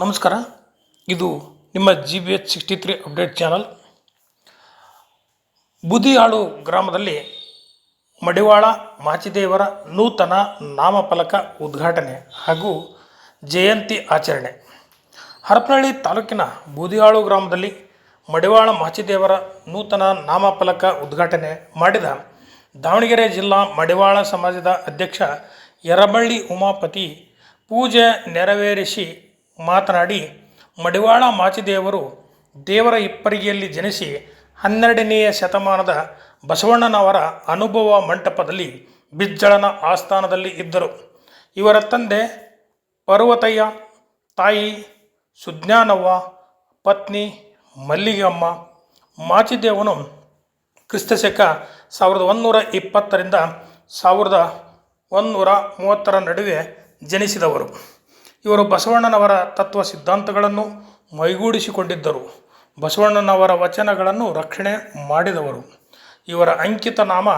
ನಮಸ್ಕಾರ. ಇದು ನಿಮ್ಮ G B H sixty three update channel Budiyalu ಗ್ರಾಮದಲ್ಲಿ ಮಡಿವಾಳ ಮಾಚಿದೇವರ ನೂತನ ನಾಮಫಲಕ ಉದ್ಘಾಟನೆ ಹಾಗೂ ಜಯಂತಿ ಆಚರಣೆ. ಹರಪನಹಳ್ಳಿ ತಾಲೂಕಿನ ಬುದಿಯಾಳು ಗ್ರಾಮದಲ್ಲಿ ಮಡಿವಾಳ ಮಾಚಿದೇವರ ನೂತನ ನಾಮಫಲಕ ಉದ್ಘಾಟನೆ ಮಾಡಿದ ದಾವಣಗೆರೆ ಜಿಲ್ಲಾ ಮಡಿವಾಳ ಸಮಾಜದ ಅಧ್ಯಕ್ಷ ಯರಬಳ್ಳಿ ಉಮಾಪತಿ ಪೂಜೆ ನೆರವೇರಿಸಿ ಮಾತನಾಡಿ, ಮಡಿವಾಳ ಮಾಚಿದೇವರು ದೇವರ ಇಪ್ಪರಿಗೆಯಲ್ಲಿ ಜನಿಸಿ ಹನ್ನೆರಡನೆಯ ಶತಮಾನದ ಬಸವಣ್ಣನವರ ಅನುಭವ ಮಂಟಪದಲ್ಲಿ ಬಿಜ್ಜಳನ ಆಸ್ಥಾನದಲ್ಲಿ ಇದ್ದರು. ಇವರ ತಂದೆ ಪರ್ವತಯ್ಯ, ತಾಯಿ ಸುಜ್ಞಾನವ್ವ, ಪತ್ನಿ ಮಲ್ಲಿಗೆಮ್ಮ ಮಾಚಿದೇವನು ಕ್ರಿಸ್ತಶಕ ಸಾವಿರದ ಒಂದೂರ ಇಪ್ಪತ್ತರಿಂದ ಸಾವಿರದ ಒಂದೂರ ಮೂವತ್ತರ ನಡುವೆ ಜನಿಸಿದವರು. ಇವರು ಬಸವಣ್ಣನವರ ತತ್ವ ಸಿದ್ಧಾಂತಗಳನ್ನು ಮೈಗೂಡಿಸಿಕೊಂಡಿದ್ದರು. ಬಸವಣ್ಣನವರ ವಚನಗಳನ್ನು ರಕ್ಷಣೆ ಮಾಡಿದವರು. ಇವರ ಅಂಕಿತ ನಾಮ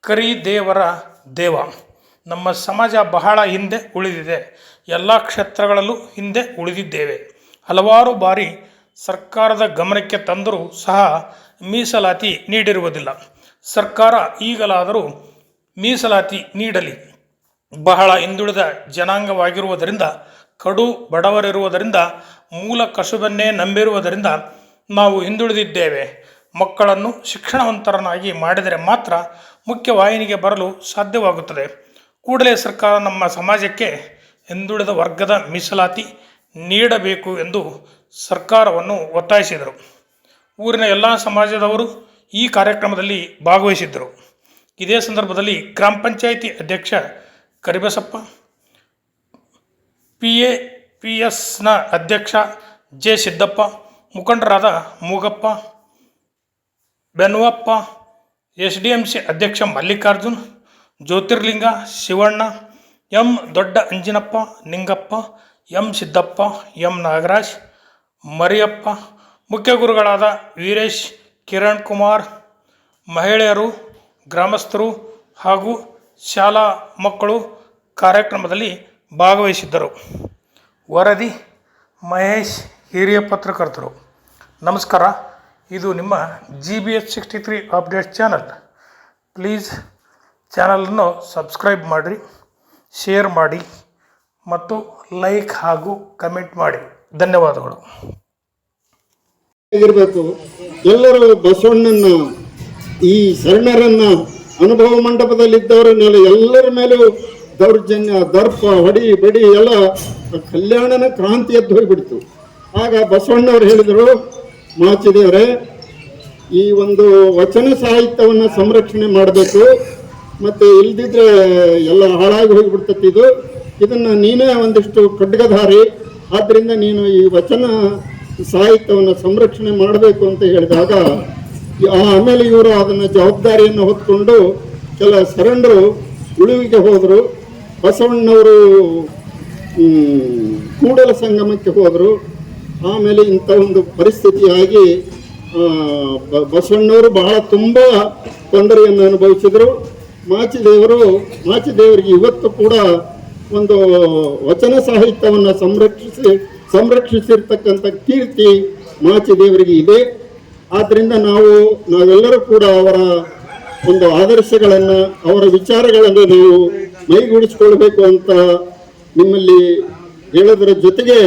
ಕರಿದೇವರ ದೇವ. ನಮ್ಮ ಸಮಾಜ ಬಹಳ ಹಿಂದೆ ಉಳಿದಿದೆ. ಎಲ್ಲ ಕ್ಷೇತ್ರಗಳಲ್ಲೂ ಹಿಂದೆ ಉಳಿದಿದ್ದೇವೆ. ಹಲವಾರು ಬಾರಿ ಸರ್ಕಾರದ ಗಮನಕ್ಕೆ ತಂದರೂ ಸಹ ಮೀಸಲಾತಿ ನೀಡಿರುವುದಿಲ್ಲ. ಸರ್ಕಾರ ಈಗಲಾದರೂ ಮೀಸಲಾತಿ ನೀಡಲಿ. ಬಹಳ ಹಿಂದುಳಿದ ಜನಾಂಗವಾಗಿರುವುದರಿಂದ, ಕಡು ಬಡವರಿರುವುದರಿಂದ, ಮೂಲ ಕಸುಬನ್ನೇ ನಂಬಿರುವುದರಿಂದ ನಾವು ಹಿಂದುಳಿದಿದ್ದೇವೆ. ಮಕ್ಕಳನ್ನು ಶಿಕ್ಷಣವಂತರನ್ನಾಗಿ ಮಾಡಿದರೆ ಮಾತ್ರ ಮುಖ್ಯವಾಹಿನಿಗೆ ಬರಲು ಸಾಧ್ಯವಾಗುತ್ತದೆ. ಕೂಡಲೇ ಸರ್ಕಾರ ನಮ್ಮ ಸಮಾಜಕ್ಕೆ ಹಿಂದುಳಿದ ವರ್ಗದ ಮೀಸಲಾತಿ ನೀಡಬೇಕು ಎಂದು ಸರ್ಕಾರವನ್ನು ಒತ್ತಾಯಿಸಿದರು. ಊರಿನ ಎಲ್ಲ ಸಮಾಜದವರು ಈ ಕಾರ್ಯಕ್ರಮದಲ್ಲಿ ಭಾಗವಹಿಸಿದ್ದರು. ಇದೇ ಸಂದರ್ಭದಲ್ಲಿ ಗ್ರಾಮ ಪಂಚಾಯಿತಿ ಅಧ್ಯಕ್ಷ ಕರಿಬಸಪ್ಪ. ಪಿ ಎ ಪಿ ಎಸ್ನ ಅಧ್ಯಕ್ಷ ಜೆ ಸಿದ್ದಪ್ಪ, ಮುಖಂಡರಾದ Mugappa, Benvappa, S D M C ಅಧ್ಯಕ್ಷ Mallikarjun, Jyotirlinga Shivanna, M Dodda Anjinappa, Ningappa, M Siddappa, M Nagaraj, Mariyappa, ಮುಖ್ಯ ಗುರುಗಳಾದ ವೀರೇಶ್, ಕಿರಣ್ ಕುಮಾರ್, ಮಹಿಳೆಯರು, ಗ್ರಾಮಸ್ಥರು ಹಾಗೂ ಶಾಲಾ ಮಕ್ಕಳು ಕಾರ್ಯಕ್ರಮದಲ್ಲಿ ಭಾಗವಹಿಸಿದ್ದರು. ವರದಿ ಮಹೇಶ್ ಹಿರಿಯ ಪತ್ರಕರ್ತರು. ನಮಸ್ಕಾರ, ಇದು ನಿಮ್ಮ G B H sixty three update channel please ಚಾನಲನ್ನು ಸಬ್ಸ್ಕ್ರೈಬ್ ಮಾಡಿರಿ ಶೇರ್ ಮಾಡಿ, ಮತ್ತು ಲೈಕ್ ಹಾಗೂ ಕಮೆಂಟ್ ಮಾಡಿ. ಧನ್ಯವಾದಗಳು. ಎಲ್ಲರೂ ಬಸವಣ್ಣನ ಈ ಶರಣರನ್ನ ಅನುಭವ ಮಂಟಪದಲ್ಲಿದ್ದವರನ್ನೆಲ್ಲ ಎಲ್ಲರ ಮೇಲೂ ದೌರ್ಜನ್ಯ, ದರ್ಪ, ಹೊಡಿ, ಬಡಿ ಎಲ್ಲ ಕಲ್ಯಾಣನ ಕ್ರಾಂತಿ ಎದ್ದು ಹೋಗಿಬಿಡ್ತು. ಆಗ ಬಸವಣ್ಣವ್ರು ಹೇಳಿದರು, ಮಾಚಿದೇವರೇ, ಈ ಒಂದು ವಚನ ಸಾಹಿತ್ಯವನ್ನು ಸಂರಕ್ಷಣೆ ಮಾಡಬೇಕು, ಮತ್ತು ಇಲ್ದಿದ್ರೆ ಎಲ್ಲ ಹಾಳಾಗಿ ಹೋಗಿಬಿಡ್ತತಿ ಇದು. ಇದನ್ನು ನೀನೇ ಒಂದಿಷ್ಟು ಖಡ್ಗಧಾರಿ ಆದ್ದರಿಂದ ನೀನು ಈ ವಚನ ಸಾಹಿತ್ಯವನ್ನು ಸಂರಕ್ಷಣೆ ಮಾಡಬೇಕು ಅಂತ ಹೇಳಿದಾಗ ಆಮೇಲೆ ಇವರು ಅದನ್ನು ಜವಾಬ್ದಾರಿಯನ್ನು ಹೊತ್ಕೊಂಡು ಕೆಲ ಶರಣರು ಉಳುವಿಗೆ ಹೋದರು. ಬಸವಣ್ಣವರು ಕೂಡಲ ಸಂಗಮಕ್ಕೆ ಹೋದರು. ಆಮೇಲೆ ಇಂಥ ಒಂದು ಪರಿಸ್ಥಿತಿಯಾಗಿ ಬಸವಣ್ಣವರು ಬಹಳ ತುಂಬ ತೊಂದರೆಯನ್ನು ಅನುಭವಿಸಿದರು. ಮಾಚಿದೇವರು, ಮಾಚಿದೇವರಿಗೆ ಇವತ್ತು ಕೂಡ ಒಂದು ವಚನ ಸಾಹಿತ್ಯವನ್ನು ಸಂರಕ್ಷಿಸಿ, ಸಂರಕ್ಷಿಸಿರ್ತಕ್ಕಂಥ ಕೀರ್ತಿ ಮಾಚಿದೇವರಿಗೆ ಇದೆ. ಆದ್ದರಿಂದ ನಾವು, ನಾವೆಲ್ಲರೂ ಕೂಡ ಅವರ ಒಂದು ಆದರ್ಶಗಳನ್ನು, ಅವರ ವಿಚಾರಗಳನ್ನು ನಾವು ಮೈಗೂಡಿಸಿಕೊಳ್ಬೇಕು ಅಂತ ನಿಮ್ಮಲ್ಲಿ ಹೇಳೋದರ ಜೊತೆಗೆ